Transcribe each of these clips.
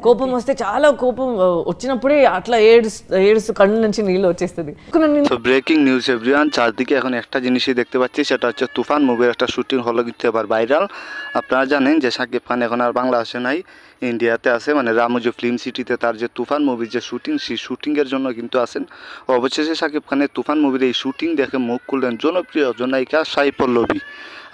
కోపం వస్తే చాలా కోపం ఆ, వచ్చినప్పుడే అట్లా ఏడ్స్ ఏడ్స్ కళ్ళు నుంచి నీళ్ళు వచ్చేస్తుంది నేను তো ব্রেকিং নিউজ এভরিওয়ান চারদিকে এখন একটা জিনিসই দেখতে পাচ্ছি সেটা হচ্ছে তুফান মুভির একটা শুটিং হলো কিন্তু এবার ভাইরাল আপনারা জানেন যে শাকিব খান এখন আর বাংলাদেশে নাই ইন্ডিয়াতে আছে মানে রামুজি ফিল্ম সিটিতে তার যে তুফান মুভির যে শুটিং সেই শুটিংয়ের জন্য কিন্তু আছেন অবশেষে শাকিব খানের তুফান মুভির এই শুটিং দেখে মুখ খুললেন জনপ্রিয় জনায়িকা সাই পল্লবী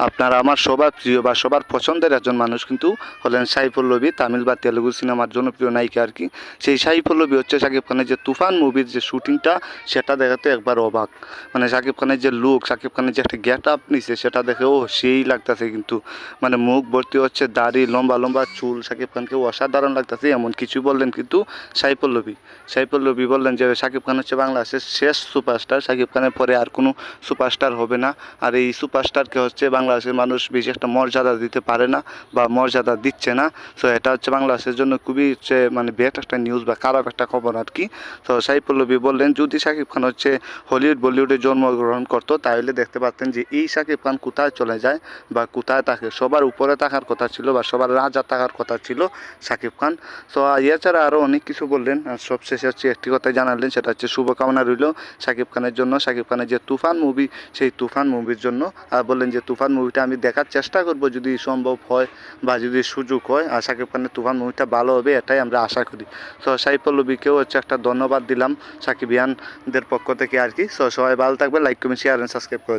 আপনার আমার সবার প্রিয় বা সবার পছন্দের একজন মানুষ কিন্তু হলেন সাই পল্লবী তামিল বা তেলুগু সিনেমার জনপ্রিয় নায়িকা আর কি। সেই সাই পল্লবী হচ্ছে শাকিব খানের যে তুফান মুভির যে শুটিংটা, সেটা দেখাতে একবার অবাক। মানে শাকিব খানের যে লুক শাকিব খানের যে একটা গেট আপ নিছে, সেটা দেখে ও সেই লাগতেছে কিন্তু। মানে মুখ ভর্তি হচ্ছে, দাড়ি, লম্বা লম্বা চুল শাকিব খানকে অসাধারণ লাগতেছে, এমন কিছু বললেন কিন্তু সাই পল্লবী সাই পল্লবী বললেন যে শাকিব খান হচ্ছে বাংলাদেশের শেষ সুপারস্টার শাকিব খানের পরে আর কোনো সুপারস্টার হবে না। আর এই সুপারস্টারকে হচ্ছে বাংলাদেশের মানুষ বেশি একটা মর্যাদা দিতে পারে না বা মর্যাদা দিচ্ছে না। তো এটা হচ্ছে বাংলাদেশের জন্য খুবই হচ্ছে মানে বেট একটা নিউজ বা খারাপ একটা খবর আর কি। তো সাই পল্লবী বললেন, যদি শাকিব খান হচ্ছে হলিউড, বলিউডে জন্মগ্রহণ করতো, তাহলে দেখতে পারতেন যে এই শাকিব খান কোথায় চলে যায় বা কোথায় থাকে। সবার উপরে থাকার কথা ছিল বা সবার রাজা থাকার কথা ছিল শাকিব খান। তো এছাড়া আরও অনেক কিছু বললেন। আর সবশেষে হচ্ছে একটি কথাই জানালেন, সেটা হচ্ছে শুভকামনা রইল শাকিব খানের জন্য। শাকিব খানের যে তুফান মুভি সেই তুফান মুভির জন্য আর বললেন যে তুফান মুভিটা আমি দেখার চেষ্টা করব, যদি সম্ভব হয় বা যদি সুযোগ হয়। আর সাকিব খানের তুফান মুভিটা ভালো হবে, এটাই আমরা আশা করি। তো সাই পল্লবীকেও হচ্ছে একটা ধন্যবাদ দিলাম সাকিব সাকিবিয়ানদের পক্ষ থেকে আর কি। সো, সবাই ভালো থাকবে like comment share and subscribe করে